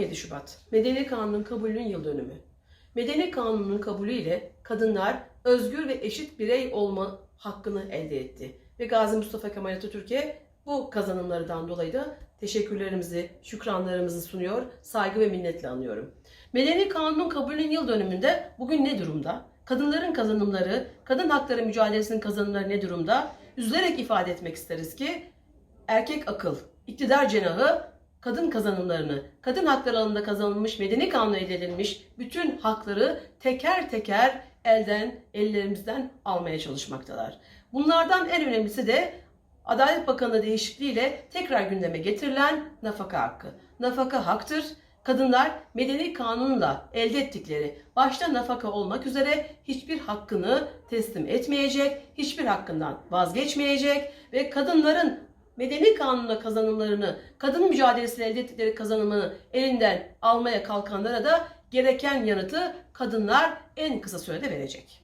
17 Şubat Medeni Kanun'un kabulünün yıl dönümü. Medeni Kanun'un kabulüyle kadınlar özgür ve eşit birey olma hakkını elde etti. Ve Gazi Mustafa Kemal Atatürk'e bu kazanımlardan dolayı da teşekkürlerimizi, şükranlarımızı sunuyor, saygı ve minnetle anıyorum. Medeni Kanun'un kabulünün yıl dönümünde bugün ne durumda? Kadınların kazanımları, kadın hakları mücadelesinin kazanımları ne durumda? Üzülerek ifade etmek isteriz ki erkek akıl, iktidar cenahı kadın kazanımlarını, kadın hakları alanında kazanılmış, medeni kanuna elde edilmiş bütün hakları teker teker elden, ellerimizden almaya çalışmaktalar. Bunlardan en önemlisi de Adalet Bakanı değişikliğiyle tekrar gündeme getirilen nafaka hakkı. Nafaka haktır. Kadınlar medeni kanunla elde ettikleri başta nafaka olmak üzere hiçbir hakkını teslim etmeyecek, hiçbir hakkından vazgeçmeyecek ve kadınların medeni kanunla kazanımlarını, kadın mücadelesiyle elde ettikleri kazanımını elinden almaya kalkanlara da gereken yanıtı kadınlar en kısa sürede verecek.